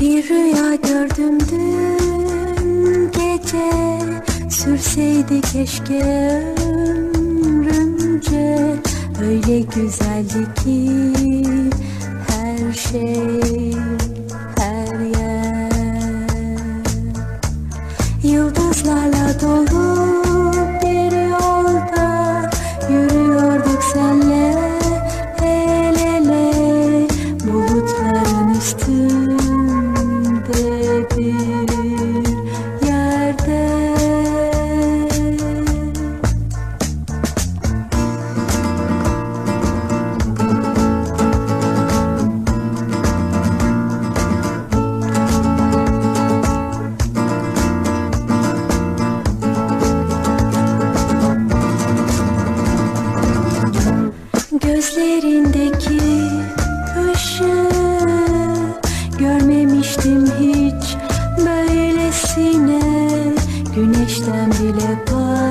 Bir rüya gördüm dün gece. Sürseydi keşke ömrümce. Öyle güzeldi ki her şey her yer. Yıldızlarla dolu bir yolda Yürüyorduk senle el ele. Bulutların üstünde Gözlerindeki ışığı Görmemiştim hiç. Böylesine Güneşten bile parlak